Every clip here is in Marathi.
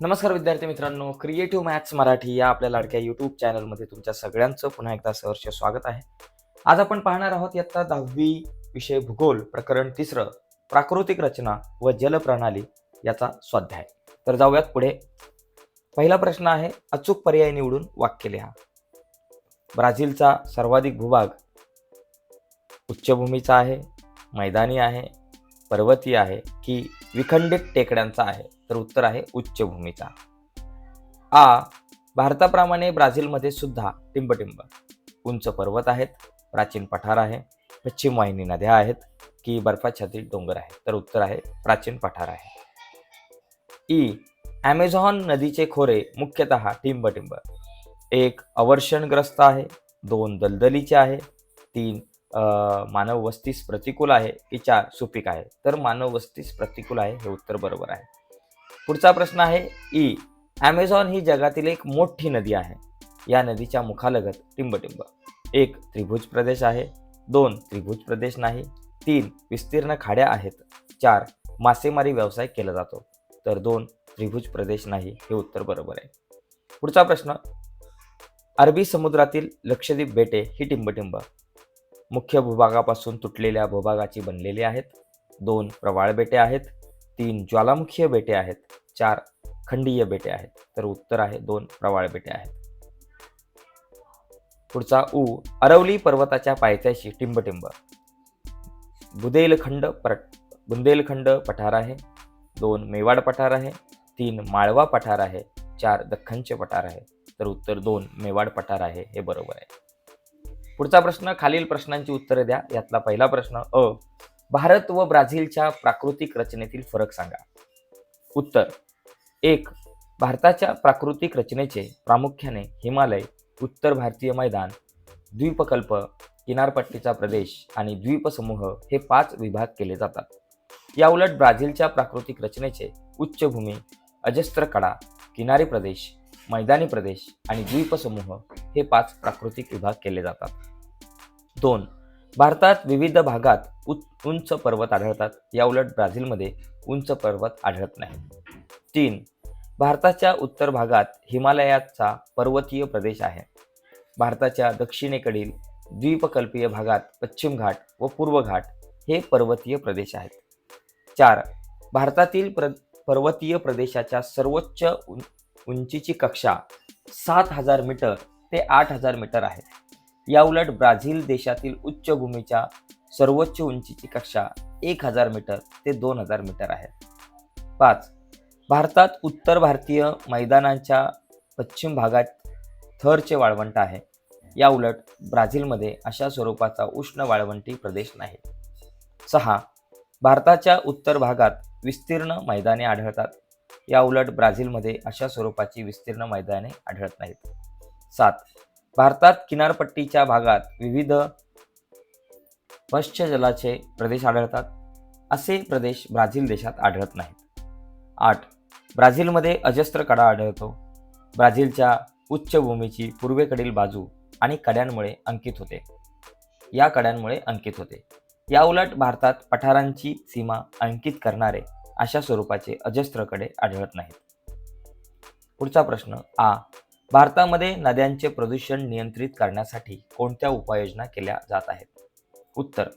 नमस्कार विद्यार्थी मित्रांनो क्रिएटिव्ह मॅथ्स मराठी या आपल्या लाडक्या यूट्यूब चॅनलमध्ये तुमच्या सगळ्यांचं पुन्हा एकदा सहर्ष स्वागत आहे. आज आपण पाहणार आहोत इयत्ता दहावी विषय भूगोल प्रकरण तिसरं प्राकृतिक रचना व जलप्रणाली याचा स्वाध्याय. तर जाऊयात पुढे. पहिला प्रश्न आहे अचूक पर्याय निवडून वाक्य लिहा. ब्राझीलचा सर्वाधिक भूभाग उच्चभूमीचा आहे मैदानी आहे पर्वतीय आहे की विखंडित टेकड्यांचा आहे तर उत्तर आहे उच्चभूमीचा आ भारताप्रमाणे ब्राझीलमध्ये सुद्धा टिंबटिंब. उंच पर्वत आहेत प्राचीन पठार आहे पश्चिम वाहिनी नद्या आहेत की बर्फाच्छादित डोंगर आहे तर उत्तर आहे प्राचीन पठार आहे. ई ॲमेझॉन नदीचे खोरे मुख्यतः टिंबटिंब. एक अवर्षणग्रस्त आहे दोन दलदलीचे आहे तीन मानव वस्तीस प्रतिकूल आहे की चार सुपीक आहे? तर मानव वस्तीस प्रतिकूल आहे हे उत्तर बरोबर आहे. पुढचा प्रश्न आहे e. ई ॲमेझॉन ही जगातील एक मोठी नदी आहे. या नदीच्या मुखालगत टिंबटिंब. एक त्रिभुज प्रदेश आहे दोन त्रिभुज प्रदेश नाही तीन विस्तीर्ण खाड्या आहेत चार मासेमारी व्यवसाय केला जातो तर दोन त्रिभुज प्रदेश नाही हे उत्तर बरोबर आहे. पुढचा प्रश्न अरबी समुद्रातील लक्षद्वीप बेटे ही टिंबटिंब. मुख्य भूभागापासून तुटलेल्या भूभागाची बनलेली आहेत. दोन प्रवाळ बेटे आहेत. तीन ज्वालामुखीय बेटे आहेत. चार खंडीय बेटे आहेत. तर उत्तर आहे दोन प्रवाळ बेटे आहेत. पुढचा उ अरवली पर्वताच्या पायथ्याशी टिंबटिंब. बुदेलखंड पट बुंदेलखंड पठार आहे. दोन मेवाड पठार आहे. तीन माळवा पठार आहे. चार दख्खनचे पठार आहे. तर उत्तर दोन मेवाड पठार आहे. हे बरोबर आहे. पुढचा प्रश्न खालील प्रश्नांची उत्तरे द्या. यातला पहिला प्रश्न अ भारत व ब्राझीलच्या प्राकृतिक रचनेतील फरक सांगा. उत्तर एक भारताच्या प्राकृतिक रचनेचे प्रामुख्याने हिमालय उत्तर भारतीय मैदान द्वीपकल्प किनारपट्टीचा प्रदेश आणि द्वीपसमूह हे पाच विभाग केले जातात. याउलट ब्राझीलच्या प्राकृतिक रचनेचे उच्चभूमी अजस्त्र कडा किनारी प्रदेश मैदानी प्रदेश आणि द्वीपसमूह हे पाच प्राकृतिक विभाग केले जातात. दोन भारतात विविध भागात उंच पर्वत आढळतात. याउलट ब्राझीलमध्ये उंच पर्वत आढळत नाही. तीन भारताच्या उत्तर भागात हिमालयाचा पर्वतीय प्रदेश आहे. भारताच्या दक्षिणेकडील द्वीपकल्पीय भागात पश्चिम घाट व पूर्व घाट हे पर्वतीय प्रदेश आहेत. चार भारतातील प्र पर्वतीय प्रदेशाच्या सर्वोच्च उंचीची कक्षा सात हजार मीटर ते आठ हजार मीटर आहे. याउलट ब्राझील देशातील उच्चभूमीच्या सर्वोच्च उंचीची कक्षा एक हजार मीटर ते दोन हजार मीटर आहे. पाच भारतात उत्तर भारतीय मैदानांच्या पश्चिम भागात थरचे वाळवंट आहे. याउलट ब्राझीलमध्ये अशा स्वरूपाचा उष्ण वाळवंटी प्रदेश नाही. सहा भारताच्या उत्तर भागात विस्तीर्ण मैदाने आढळतात. याउलट ब्राझीलमध्ये अशा स्वरूपाची विस्तीर्ण मैदाने आढळत नाहीत. सात भारतात किनारपट्टीच्या भागात विविध पश्च जलाचे प्रदेश आढळतात. असे प्रदेश ब्राझील देशात आढळत नाहीत. आठ ब्राझीलमध्ये अजस्त्र कडा आढळतो. ब्राझीलच्या उच्चभूमीची पूर्वेकडील बाजू आणि कड्यांमुळे अंकित होते. या कड्यांमुळे अंकित होते. याउलट भारतात पठारांची सीमा अंकित करणारे अशा स्वरूपाचे अजस्त्रकडे आढळत नाहीत. पुढचा प्रश्न आ भारतामध्ये नद्यांचे प्रदूषण नियंत्रित करण्यासाठी कोणत्या उपाययोजना केल्या जात आहेत? उत्तर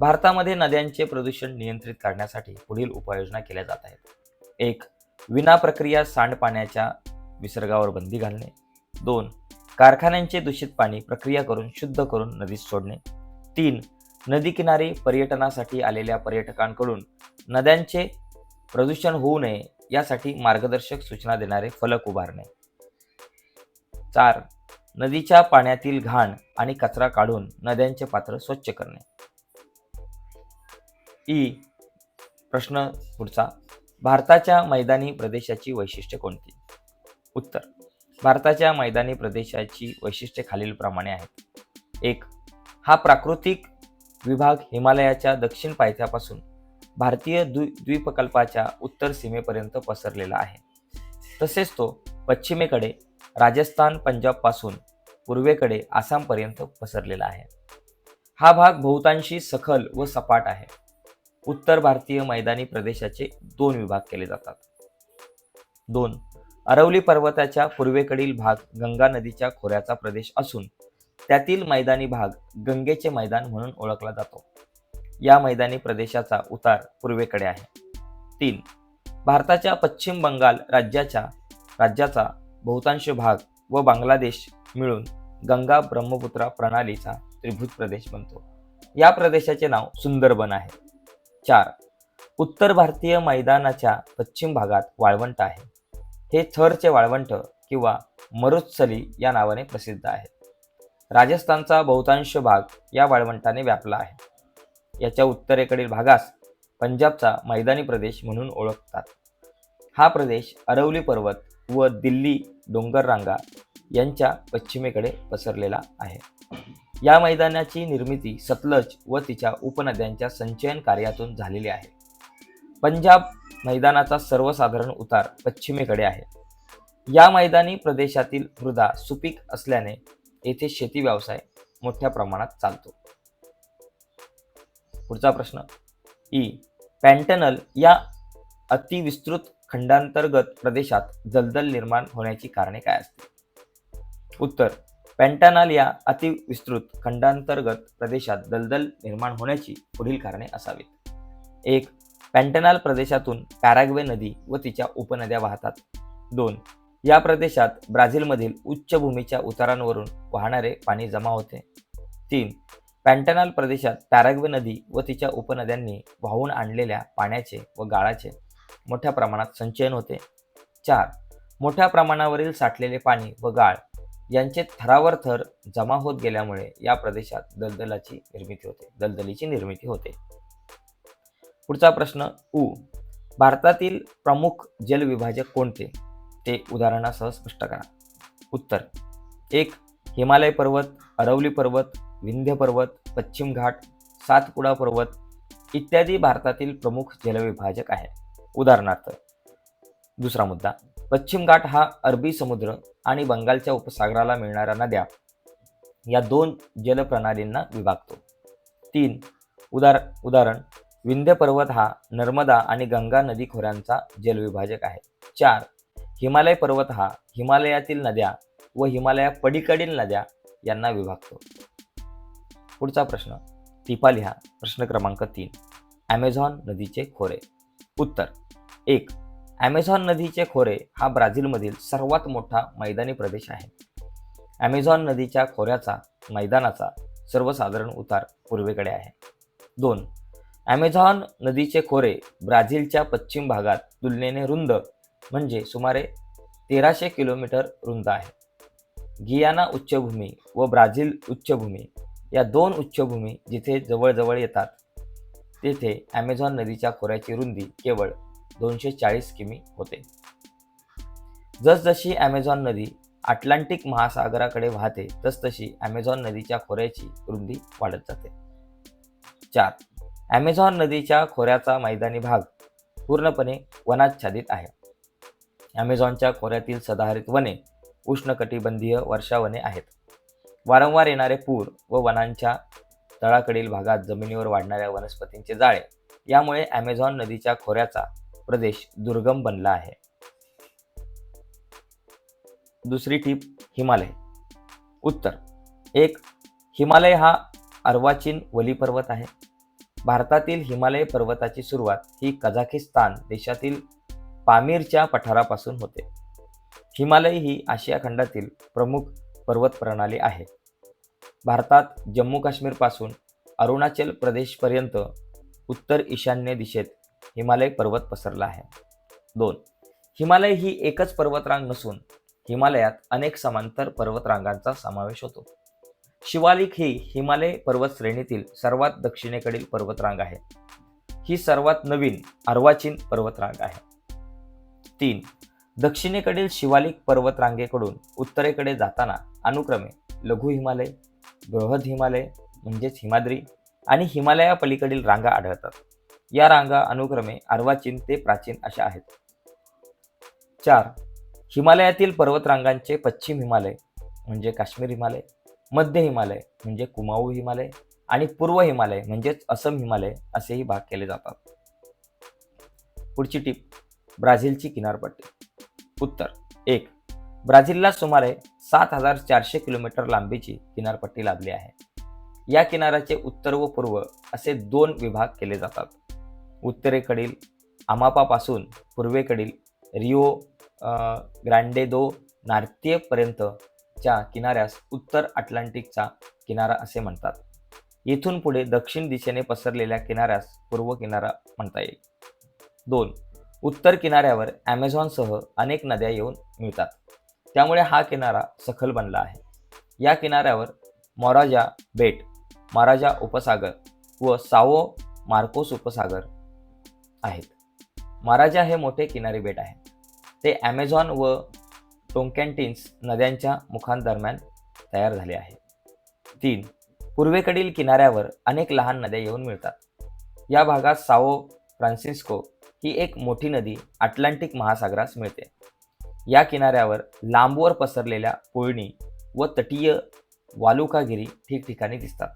भारतामध्ये नद्यांचे प्रदूषण नियंत्रित करण्यासाठी पुढील उपाययोजना केल्या जात आहेत. एक विना प्रक्रिया सांडपाण्याच्या विसर्गावर बंदी घालणे. दोन कारखान्यांचे दूषित पाणी प्रक्रिया करून शुद्ध करून नदीत सोडणे. तीन नदी किनारी पर्यटनासाठी आलेल्या पर्यटकांकडून नद्यांचे प्रदूषण होऊ नये यासाठी मार्गदर्शक सूचना देणारे फलक उभारणे. चार नदीच्या पाण्यातील घाण आणि कचरा काढून नद्यांचे पात्र स्वच्छ करणे. ई प्रश्न पुढचा भारताच्या मैदानी प्रदेशाची वैशिष्ट्ये कोणती? उत्तर भारताच्या मैदानी प्रदेशाची वैशिष्ट्ये खालीलप्रमाणे आहेत. एक हा प्राकृतिक विभाग हिमालयाच्या दक्षिण पायथ्यापासून भारतीय द्वी द्वीपकल्पाच्या उत्तर सीमेपर्यंत पसरलेला आहे. तसेच तो पश्चिमेकडे राजस्थान पंजाबपासून पूर्वेकडे आसामपर्यंत पसरलेला आहे. हा भाग बहुतांशी सखल व सपाट आहे. उत्तर भारतीय मैदानी प्रदेशाचे दोन विभाग केले जातात. दोन अरवली पर्वताच्या पूर्वेकडील भाग गंगा नदीच्या खोऱ्याचा प्रदेश असून त्यातील मैदानी भाग गंगेचे मैदान म्हणून ओळखला जातो. या मैदानी प्रदेशाचा उतार पूर्वेकडे आहे. तीन भारताच्या पश्चिम बंगाल राज्याच्या राज्याचा बहुतांश भाग व बांगलादेश मिळून गंगा ब्रह्मपुत्रा प्रणालीचा त्रिभुज प्रदेश बनतो. या प्रदेशाचे नाव सुंदरबन आहे. चार उत्तर भारतीय मैदानाच्या पश्चिम भागात वाळवंट आहे. हे थरचे वाळवंट किंवा मरुत्सली या नावाने प्रसिद्ध आहे. राजस्थानचा बहुतांश भाग या वाळवंटाने व्यापला आहे. याच्या उत्तरेकडील भागास पंजाबचा मैदानी प्रदेश म्हणून ओळखतात. हा प्रदेश अरवली पर्वत व दिल्ली डोंगररांगा यांच्या पश्चिमेकडे पसरलेला आहे. या मैदानाची निर्मिती सतलज व तिच्या उपनद्यांच्या संचयन कार्यातून झालेली आहे. पंजाब मैदानाचा सर्वसाधारण उतार पश्चिमेकडे आहे. या मैदानी प्रदेशातील मृदा सुपीक असल्याने येथे शेती व्यवसाय मोठ्या प्रमाणात चालतो. पुढचा प्रश्न. ई. पॅन्टनल या अतिविस्तृत खंडांतर्गत प्रदेशात जलदल निर्माण होण्याची कारणे काय असतील? उत्तर. पॅन्टानाल या अतिविस्तृत खंडांतर्गत प्रदेशात दलदल निर्माण होण्याची पुढील कारणे असावीत. एक. पॅन्टनाल प्रदेशातून पॅराग्वे नदी व तिच्या उपनद्या वाहतात. दोन. या प्रदेशात ब्राझीलमधील उच्चभूमीच्या उतारांवरून वाहणारे पाणी जमा होते. तीन. पॅन्टनाल प्रदेशात पॅराग्वे नदी व तिच्या उपनद्यांनी वाहून आणलेल्या पाण्याचे व गाळाचे मोठ्या प्रमाणात संचयन होते. चार. मोठ्या प्रमाणावरील साठलेले पाणी व गाळ यांचे थरावर थर जमा होत गेल्यामुळे या प्रदेशात दलदलाची निर्मिती होते. दलदलीची निर्मिती होते. पुढचा प्रश्न उ. भारतातील प्रमुख जलविभाजक कोणते? ते उदाहरणासह स्पष्ट करा. उत्तर. एक. हिमालय पर्वत अरवली पर्वत विंध्य पर्वत पश्चिम घाट सातपुडा पर्वत इत्यादी भारतातील प्रमुख जलविभाजक आहे उदाहरणार्थ दुसरा मुद्दा पश्चिम घाट हा अरबी समुद्र आणि बंगालच्या उपसागराला मिळणाऱ्या नद्या या दोन जलप्रणालींना विभागतो. तीन उदार उदाहरण विंध्य पर्वत हा नर्मदा आणि गंगा नदी खोऱ्यांचा जलविभाजक आहे. चार हिमालय पर्वत हा हिमालयातील नद्या व हिमालया पलीकडील नद्या यांना विभागतो. पुढचा प्रश्न टिपा लिहा प्रश्न क्रमांक तीन. ॲमेझॉन नदीचे खोरे. उत्तर एक. ॲमेझॉन नदीचे खोरे हा ब्राझीलमधील सर्वात मोठा मैदानी प्रदेश आहे. ॲमेझॉन नदीच्या खोऱ्याचा मैदानाचा सर्वसाधारण उतार पूर्वेकडे आहे. दोन. ॲमेझॉन नदीचे खोरे ब्राझीलच्या पश्चिम भागात तुलनेने रुंद म्हणजे सुमारे तेराशे किलोमीटर रुंद आहे. गियाना उच्चभूमी व ब्राझील उच्चभूमी या दोन उच्चभूमी जिथे जवळजवळ येतात तेथे ॲमेझॉन नदीच्या खोऱ्याची रुंदी केवळ दोनशे चाळीस किमी होते. जसजशी ॲमेझॉन नदी अटलांटिक महासागराकडे वाहते तसतशी ॲमेझॉन नदीच्या खोऱ्याची रुंदी वाढत जाते. चार. ॲमेझॉन नदीच्या खोऱ्याचा मैदानी भाग पूर्णपणे वनाच्छादित आहे. ॲमेझॉनच्या खोऱ्यातील सदाहरित वने उष्णकटिबंधीय वर्षावने आहेत. वारंवार येणारे पूर व वनांच्या तळाकडील भागात जमिनीवर वाढणाऱ्या वनस्पतींचे जाळे. यामुळे ॲमेझॉन नदीच्या खोऱ्याचा प्रदेश दुर्गम बनला आहे. दुसरी टीप हिमालय. उत्तर. एक हिमालय हा अर्वाचीन वली पर्वत आहे. भारतातील हिमालय पर्वताची सुरुवात ही कझाकिस्तान देशातील पामीरच्या पठारापासून होते. हिमालय ही आशिया खंडातील प्रमुख पर्वत प्रणाली आहे. भारतात जम्मू काश्मीरपासून अरुणाचल प्रदेशपर्यंत उत्तर ईशान्य दिशेत हिमालय पर्वत पसरला आहे. दोन हिमालय ही एकच पर्वतरांग नसून हिमालयात अनेक समांतर पर्वतरांगांचा समावेश होतो. शिवालिक ही हिमालय पर्वत श्रेणीतील सर्वात दक्षिणेकडील पर्वतरांग आहे. ही सर्वात नवीन अर्वाचीन पर्वतरांग आहे. तीन दक्षिणेकडील शिवालिक पर्वतरांगेकडून उत्तरेकडे जाताना अनुक्रमे लघु हिमालय बृहद हिमालय म्हणजेच हिमाद्री आणि हिमालयापलीकडील रांगा आढळतात. या रांगा अनुक्रमे अर्वाचीन ते प्राचीन अशा आहेत. चार हिमालयातील पर्वतरांगांचे पश्चिम हिमालय म्हणजे काश्मीर हिमालय मध्य हिमालय म्हणजे कुमाऊ हिमालय आणि पूर्व हिमालय म्हणजेच असम हिमालय असेही भाग केले जातात. पुढची टीप ब्राझीलची किनारपट्टी. उत्तर एक. ब्राझीलला सुमारे सात हजार चारशे किलोमीटर लांबीची किनारपट्टी लाभली आहे. या किनाऱ्याचे उत्तर व पूर्व असे दोन विभाग केले जातात. उत्तरेकडील आमापापासून पूर्वेकडील रिओ ग्रँडेदो नार्तीयपर्यंतच्या किनाऱ्यास उत्तर अटलांटिकचा किनारा असे म्हणतात. येथून पुढे दक्षिण दिशेने पसरलेल्या किनाऱ्यास पूर्व किनारा म्हणता येईल. दोन. उत्तर किनाऱ्यावर ॲमेझॉनसह अनेक नद्या येऊन मिळतात. त्यामुळे हा किनारा सखल बनला आहे. या किनाऱ्यावर मोराजा बेट माराजा उपसागर व सावो मार्कोस उपसागर आहेत. माराजा हे मोठे किनारी बेट आहे ते ॲमेझॉन व टोंकॅन्टिन्स नद्यांच्या मुखांदरम्यान तयार झाले आहे. तीन पूर्वेकडील किनाऱ्यावर अनेक लहान नद्या येऊन मिळतात. या भागात साओ फ्रान्सिस्को ही एक मोठी नदी अटलांटिक महासागरास मिळते. या किनाऱ्यावर लांबवर पसरलेल्या कोळणी व तटीय वालुकागिरी ठिकठिकाणी दिसतात.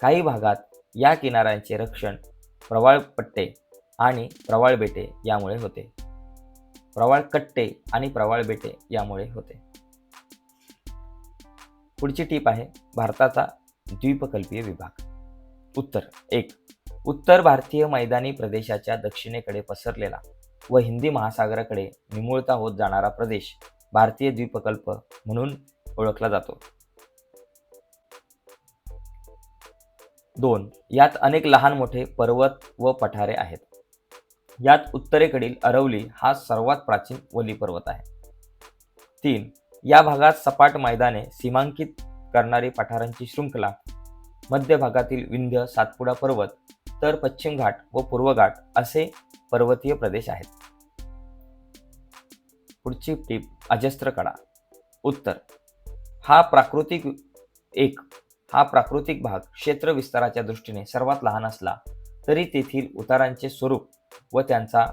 काही भागात या किनाऱ्यांचे रक्षण प्रवाळ पट्टे आणि प्रवाळ बेटे यामुळे होते. प्रवाळ कट्टे आणि प्रवाळ बेटे यामुळे होते. पुढची टीप आहे भारताचा द्वीपकल्पीय विभाग. उत्तर एक उत्तर भारतीय मैदानी प्रदेशाच्या दक्षिणेकडे पसरलेला व हिंदी महासागराकडे निमुळता होत जाणारा प्रदेश भारतीय द्वीपकल्प म्हणून ओळखला जातो. दोन यात अनेक लहान मोठे पर्वत व पठारे आहेत. यात उत्तरेकडील अरवली हा सर्वात प्राचीन वली पर्वत आहे. तीन या भागात सपाट मैदाने सीमांकित करणारी पठारांची शृंखला मध्य भागातील विंध्य सातपुडा पर्वत तर पश्चिम घाट व पूर्व घाट असे पर्वतीय प्रदेश आहेत. पुढची टीप अजस्त्र कडा उत्तर हा प्राकृतिक एक हा प्राकृतिक भाग क्षेत्र विस्ताराच्या दृष्टीने सर्वात लहान असला तरी तेथील उतारांचे स्वरूप व त्यांचा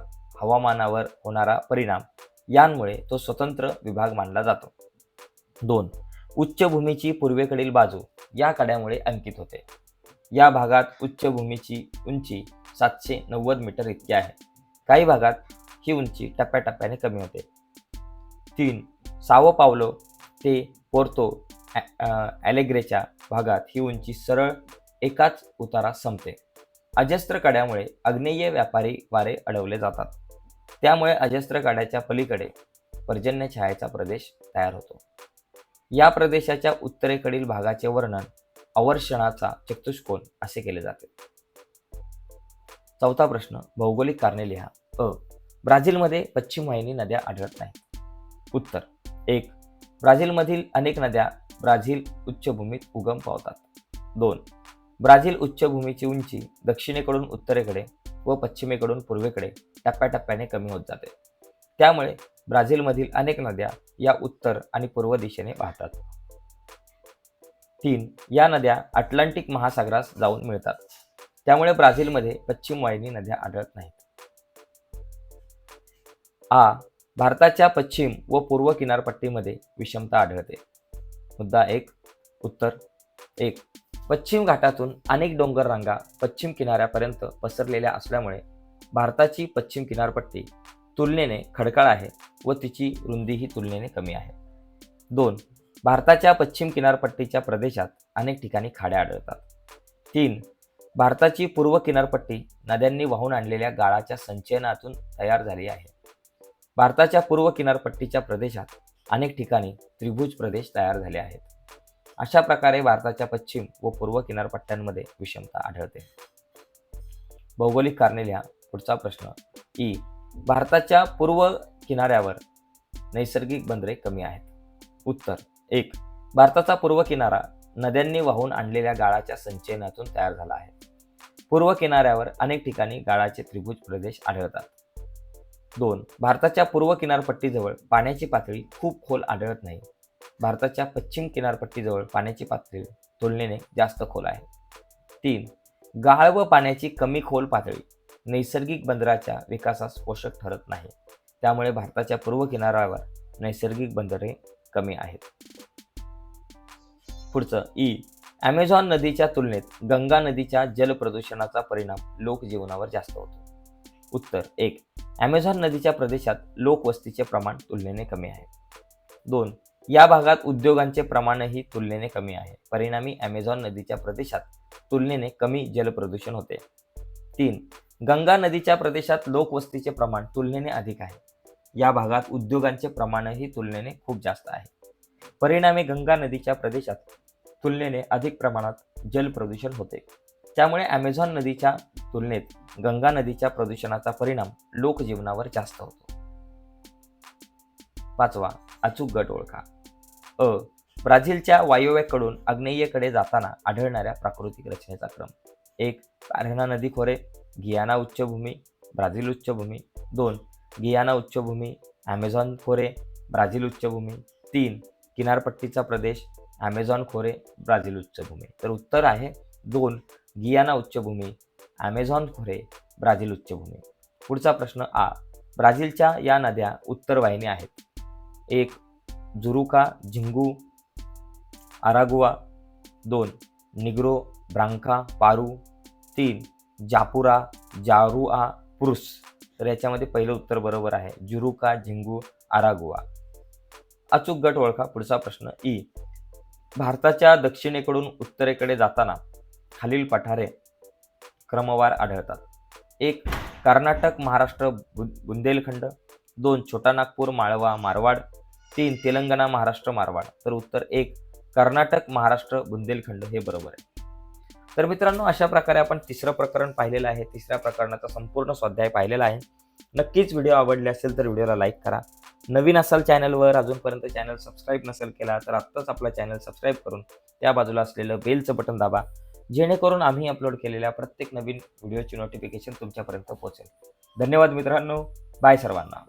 हवामानावर होणारा परिणाम यांमुळे तो स्वतंत्र विभाग मानला जातो. दोन उच्चभूमीची पूर्वेकडील बाजू या कड्यामुळे अंकित होते. या भागात उच्चभूमीची उंची सातशे नव्वद मीटर इतकी आहे. काही भागात ही उंची टप्प्याटप्प्याने कमी होते. तीन सावो पावलो ते पोर्तो ॲलेग्रेच्या भागात ही उंची सरळ एकाच उतारात संपते. अजस्त्र कड्यामुळे आग्नेय व्यापारी वारे अडवले जातात. त्यामुळे अजस्त्र कड्याच्या पलीकडे पर्जन्य छायाचा प्रदेश तयार होतो. या प्रदेशाच्या उत्तरेकडील भागाचे वर्णन अवर्षणाचा चतुष्कोन असे केले जाते. चौथा प्रश्न भौगोलिक कारणे लिहा. अ. ब्राझीलमध्ये पश्चिम वाहिनी नद्या आढळत नाही उत्तर. एक. ब्राझीलमधील अनेक नद्या ब्राझील उच्चभूमीत उगम पावतात. दोन. ब्राझील उच्चभूमीची उंची दक्षिणेकडून उत्तरेकडे व पश्चिमेकडून पूर्वेकडे टप्प्याटप्प्याने कमी होत जाते. त्यामुळे ब्राझीलमधील अनेक नद्या या उत्तर आणि पूर्व दिशेने वाहतात. तीन या नद्या अटलांटिक महासागरास जाऊन मिळतात. त्यामुळे ब्राझीलमध्ये पश्चिम वाहिनी नद्या आढळत नाहीत. आ. भारताच्या पश्चिम व पूर्व किनारपट्टीमध्ये विषमता आढळते. मुद्दा एक. उत्तर. एक. पश्चिम घाटातून अनेक डोंगर रांगा पश्चिम किनाऱ्यापर्यंत पसरलेल्या असल्यामुळे भारताची पश्चिम किनारपट्टी तुलनेने खडकाळ आहे व तिची रुंदीही तुलनेने कमी आहे. दोन. भारताच्या पश्चिम किनारपट्टीच्या प्रदेशात अनेक ठिकाणी खाड्या आढळतात. तीन भारताची पूर्व किनारपट्टी नद्यांनी वाहून आणलेल्या गाळाच्या संचयनातून तयार झाली आहे. भारताच्या पूर्व किनारपट्टीच्या प्रदेशात अनेक ठिकाणी त्रिभुज प्रदेश तयार झाले आहेत. अशा प्रकारे भारताच्या पश्चिम व पूर्व किनारपट्ट्यांमध्ये विषमता आढळते. भौगोलिक कारणे लिहा पुढचा प्रश्न ई भारताच्या पूर्व किनाऱ्यावर नैसर्गिक बंदरे कमी आहेत. उत्तर एक भारताचा पूर्व किनारा नद्यांनी वाहून आणलेल्या गाळाच्या संचयनातून तयार झाला आहे. पूर्व किनाऱ्यावर अनेक ठिकाणी गाळाचे त्रिभुज प्रदेश आढळतात. दोन भारताच्या पूर्व किनारपट्टीजवळ पाण्याची पातळी खूप खोल आढळत नाही. भारताच्या पश्चिम किनारपट्टीजवळ पाण्याची पातळी तुलनेने जास्त खोल आहे. तीन गाळ व पाण्याची कमी खोल पातळी नैसर्गिक बंदराच्या विकासास पोषक ठरत नाही. त्यामुळे भारताच्या पूर्व किनाऱ्यावर नैसर्गिक बंदरे कमी आहेत. पुढचं ई. ॲमेझॉन नदीच्या तुलनेत गंगा नदीच्या जल प्रदूषणाचा परिणाम लोकजीवनावर जास्त होतो. उत्तर एक. ॲमेझॉन नदीच्या प्रदेशात लोकवस्तीचे प्रमाण तुलनेने कमी आहे. दोन. या भागात उद्योगांचे प्रमाणही तुलनेने कमी आहे. परिणामी ॲमेझॉन नदीच्या प्रदेशात तुलनेने कमी जलप्रदूषण होते. तीन. गंगा नदीच्या प्रदेशात लोकवस्तीचे प्रमाण तुलनेने अधिक आहे. या भागात उद्योगांचे प्रमाणही तुलनेने खूप जास्त आहे. परिणामी गंगा नदीच्या प्रदेशात तुलनेने अधिक प्रमाणात जलप्रदूषण होते. त्यामुळे ॲमेझॉन नदीच्या तुलनेत गंगा नदीच्या प्रदूषणाचा परिणाम लोकजीवनावर जास्त होतो. पाचवा अचूक गट ओळखा. अ ब्राझीलच्या वायव्येकडून आग्नेयेकडे जाताना आढळणाऱ्या प्राकृतिक रचनेचा क्रम. एक पारहना नदी खोरे गियाना उच्चभूमी ब्राझील उच्चभूमी. दोन गियाना उच्चभूमी ॲमेझॉन खोरे ब्राझील उच्चभूमी. तीन किनारपट्टीचा प्रदेश ॲमेझॉन खोरे ब्राझील उच्चभूमी. तर उत्तर आहे दोन गियाना उच्चभूमी ॲमेझॉन खोरे ब्राझील उच्चभूमी. पुढचा प्रश्न आ ब्राझीलच्या या नद्या उत्तर वाहिनी आहेत. एक जुरुका झिंगू आरागुआ दोन निग्रो ब्रांका पारू. तीन जापुरा जारुआ पुरुष तर याच्यामध्ये पहिलं उत्तर बरोबर आहे जुरुका झिंगू आरागुआ. अचूक गट ओळखा. पुढचा प्रश्न ई. भारताच्या दक्षिणेकडून उत्तरेकडे जाताना खालील पठारे क्रमवार आढळतात. एक कर्नाटक महाराष्ट्र बु बुंदेलखंड. दोन छोटा नागपूर माळवा मारवाड. तीन तेलंगणा महाराष्ट्र मारवाड. तर उत्तर एक कर्नाटक महाराष्ट्र बुंदेलखंड हे बरोबर आहे. तर मित्रांनो अशा प्रकारे आपण तिसरं प्रकरण पाहिलेलं आहे. तिसऱ्या प्रकरणाचा संपूर्ण स्वाध्याय पाहिलेला आहे. नक्कीच व्हिडिओ आवडले असेल तर व्हिडिओला लाईक करा. नवीन असाल चॅनलवर अजूनपर्यंत चॅनल सबस्क्राईब नसेल केला तर आत्ताच आपला चॅनल सबस्क्राईब करून त्या बाजूला असलेलं बेलचं बटन दाबा. जेणेकरून आम्ही अपलोड केलेल्या प्रत्येक नवीन व्हिडिओची नोटिफिकेशन तुमच्यापर्यंत पोहोचेल. धन्यवाद मित्रांनो. बाय सर्वांना.